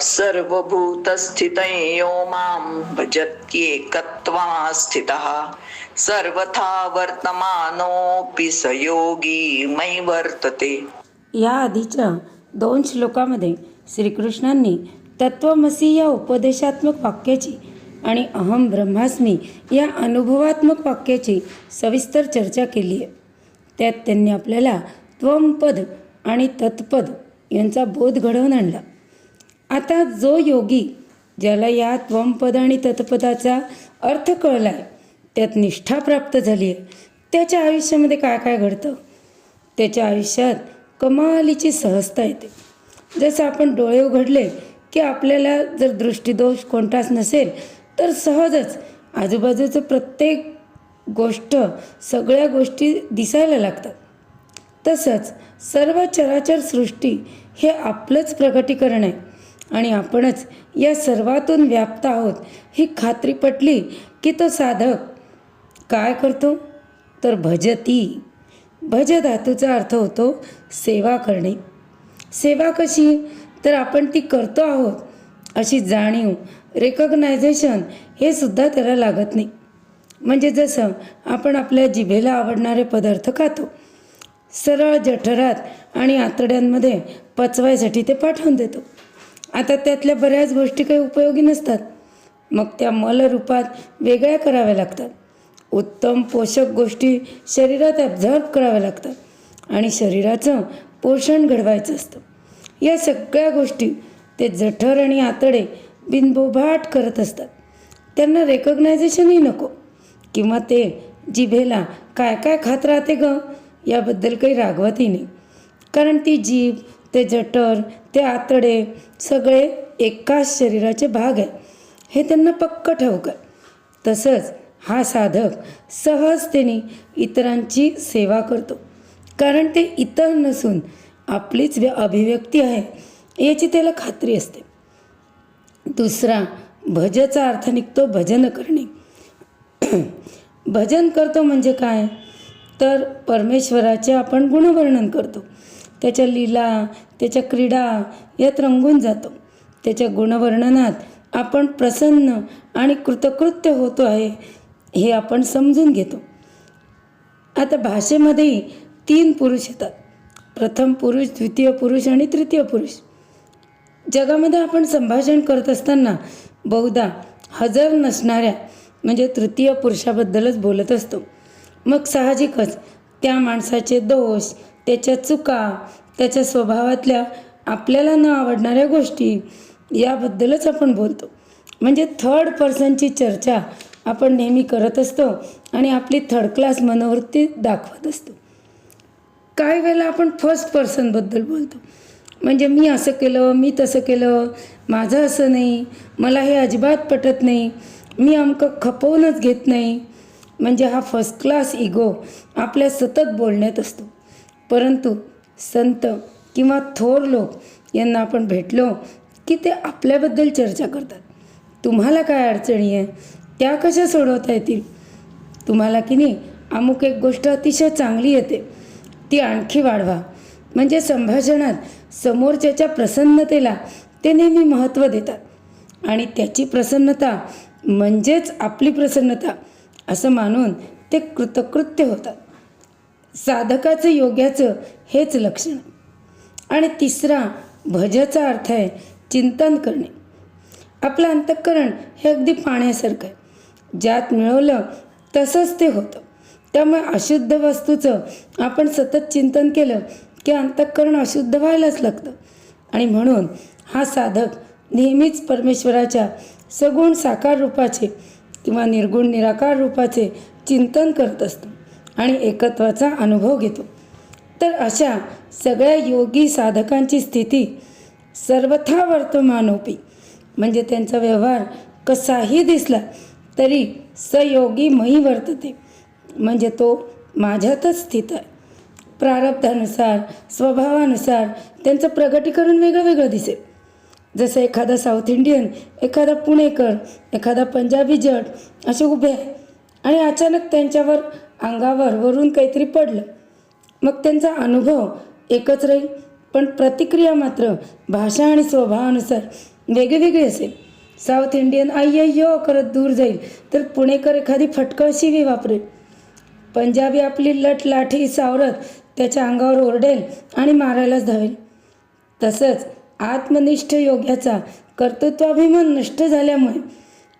सर्वभूतस्थितं यो मां भजत्येकत्वा स्थितः सर्वथा वर्तमानोऽपि स योगी मयि वर्तते। या आधीच्या दोन श्लोकामध्ये श्रीकृष्णांनी तत्वमसी या उपदेशात्मक वाक्याची आणि अहम ब्रह्मास्मी या अनुभवात्मक वाक्याची सविस्तर चर्चा केली आहे. त्यात त्यांनी आपल्याला त्वमपद आणि तत्पद यांचा बोध घडवून आणला. आता जो योगी ज्याला या त्वमपद आणि तत्पदाचा अर्थ कळला आहे त्यात निष्ठा प्राप्त झाली आहे त्याच्या आयुष्यामध्ये काय काय घडतं? त्याच्या आयुष्यात कमालीची सहजता येते. जसं आपण डोळे उघडले की आपल्याला जर दृष्टीदोष कोणताच नसेल तर सहजच आजूबाजूचं प्रत्येक गोष्ट सगळ्या गोष्टी दिसायला लागतात. तसंच सर्व चराचर सृष्टी हे आपलंच प्रकटीकरण आहे. आणि आपणच या सर्वातून व्याप्त आहोत ही खात्री पटली की तो साधक काय करतो? तर भजती. भज धातूचा अर्थ होतो सेवा करणे. सेवा कशी? तर आपण ती करतो आहोत अशी जाणीव रेकग्नायझेशन हे सुद्धा त्याला लागत नाही. म्हणजे जसं आपण आपल्या जिभेला आवडणारे पदार्थ खातो सरळ जठरात आणि आतड्यांमध्ये पचवायसाठी ते पाठवून देतो. आता त्यातल्या बऱ्याच गोष्टी काही उपयोगी नसतात. मग त्या मलरूपात वेगळ्या कराव्या लागतात. उत्तम पोषक गोष्टी शरीरात ॲब्झॉर्ब कराव्या लागतात. आणि शरीराचं पोषण घडवायचं असतं. या सगळ्या गोष्टी ते जठर आणि आतडे बिनबोभाट करत असतात. त्यांना रेकग्नायझेशनही नको. किंवा ते जिभेला काय काय खात राहते ग? याबद्दल काही रागवतही नाही. कारण ती जीभ ते जठर ते आतडे सगळे एकाच शरीराचे भाग आहे हे त्यांना पक्क ठाऊक आहे. तसंच हा साधक सहजतेने इतरांची सेवा करतो. कारण ते इतर नसून आपलीच व्य- अभिव्यक्ती आहे याची त्याला खात्री असते. दुसरा भजचा अर्थ निघतो भजन करणे. भजन करतो म्हणजे काय? तर परमेश्वराचे आपण गुणवर्णन करतो. त्याच्या लीला त्याच्या क्रीडा यात रंगून जातो. त्याच्या गुणवर्णनात आपण प्रसन्न आणि कृतकृत्य होतो आहे हे आपण समजून घेतो. आता भाषेमध्येही तीन पुरुष येतात. प्रथम पुरुष द्वितीय पुरुष आणि तृतीय पुरुष. जगामध्ये आपण संभाषण करत असताना बहुधा हजर नसणाऱ्या म्हणजे तृतीय पुरुषाबद्दलच बोलत असतो. मग साहजिकच त्या माणसाचे दोष त्याच्या चुका त्याच्या स्वभावातल्या आपल्याला न आवडणाऱ्या गोष्टी याबद्दलच आपण बोलतो. म्हणजे थर्ड पर्सनची चर्चा आपण नेहमी करत असतो आणि आपली थर्ड क्लास मनोवृत्ती दाखवत असतो. काही वेळेला आपण फर्स्ट पर्सनबद्दल बोलतो. म्हणजे मी असं केलं मी तसं केलं माझं असं नाही मला हे अजिबात पटत नाही मी अमकं खपवूनच घेत नाही. म्हणजे हा फर्स्ट क्लास इगो आपल्या सतत बोलण्यात असतो. परंतु संत किंवा थोर लोक यांना आपण भेटलो की ते आपल्याबद्दल चर्चा करतात. तुम्हाला काय अडचणी आहे? त्या कशा सोडवता येतील? तुम्हाला की नाही? अमुक एक गोष्ट अतिशय चांगली येते. ती आणखी वाढवा. म्हणजे संभाषणात समोरच्याच्या प्रसन्नतेला ते नेहमी महत्त्व देतात. आणि त्याची प्रसन्नता म्हणजेच आपली प्रसन्नता असं मानून ते कृतकृत्य होतात. साधकाचं योग्याचं हेच लक्षण. आणि तिसरा भजाचा अर्थ आहे चिंतन करणे. आपलं अंतःकरण हे अगदी पाण्यासारखं आहे. ज्यात मिळवलं तसंच ते होतं. त्यामुळे अशुद्ध वस्तूचं आपण सतत चिंतन केलं की अंतःकरण अशुद्ध व्हायलाच लागतं. आणि म्हणून हा साधक नेहमीच परमेश्वराच्या सगुण साकार रूपाचे किंवा निर्गुण निराकार रूपाचे चिंतन करत असतो आणि एकत्वाचा अनुभव घेतो. तर अशा सगळ्या योगी साधकांची स्थिती सर्वथा वर्तमानोपी. म्हणजे त्यांचा व्यवहार कसाही दिसला तरी सयोगी मही वर्तते. म्हणजे तो माझ्यातच स्थित आहे. प्रारब्धानुसार स्वभावानुसार त्यांचं प्रगटीकरण वेगळं वेगळं दिसेल. जसं एखादा साऊथ इंडियन एखादा पुणेकर एखादा पंजाबी जट असे उभे आहे. आणि अचानक त्यांच्यावर अंगावर वरून काहीतरी पडलं. मग त्यांचा अनुभव एकच राहील पण प्रतिक्रिया मात्र भाषा आणि स्वभावानुसार वेगळी असेल. साऊथ इंडियन अय्यय्यो करत दूर जाईल तर पुणेकर एखादी फटकळ शिवी वापरेल. पंजाबी आपली लट लाठी सावरत त्याच्या अंगावर ओरडेल आणि मारायलाच धावेल. तसंच आत्मनिष्ठ योग्याचा कर्तृत्वाभिमान नष्ट झाल्यामुळे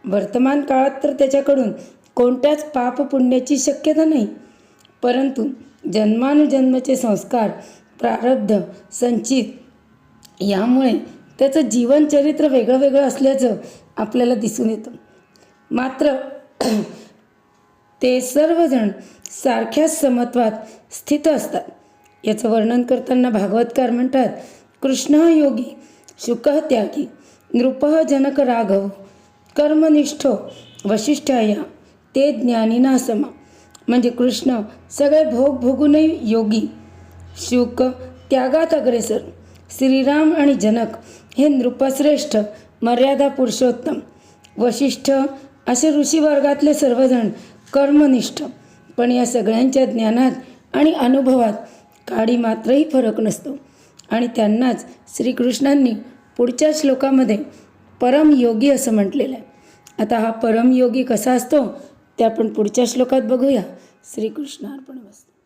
वर्तमान काळात तर त्याच्याकडून कोणत्याच पाप पुण्याची शक्यता नाही. परंतु जन्मानुजन्मचे संस्कार प्रारब्ध संचित यामुळे त्याचं जीवनचरित्र वेगळं वेगळं असल्याचं आपल्याला दिसून येतं. मात्र ते सर्वजण सारख्याच समत्वात स्थित असतात. याचं वर्णन करताना भागवतकार म्हणतात कृष्ण योगी शुकः त्यागी नृप जनक राघव कर्मनिष्ठो वशिष्ठाया ते ज्ञानीना समा म्हणजे कृष्ण सगळे भोग भोगूनही योगी शुक त्यागात अग्रेसर. श्रीराम आणि जनक हे नृपश्रेष्ठ मर्यादा पुरुषोत्तम वशिष्ठ असे ऋषीवर्गातले सर्वजण कर्मनिष्ठ. पण या सगळ्यांच्या ज्ञानात आणि अनुभवात काडी मात्रही फरक नसतो. आणि त्यांनाच श्रीकृष्णांनी पुढच्या श्लोकामध्ये परमयोगी असं म्हटलेलं आहे. आता हा परमयोगी कसा असतो ते आपण पुढच्या श्लोकात बघूया. श्रीकृष्ण अर्पण वस्तू.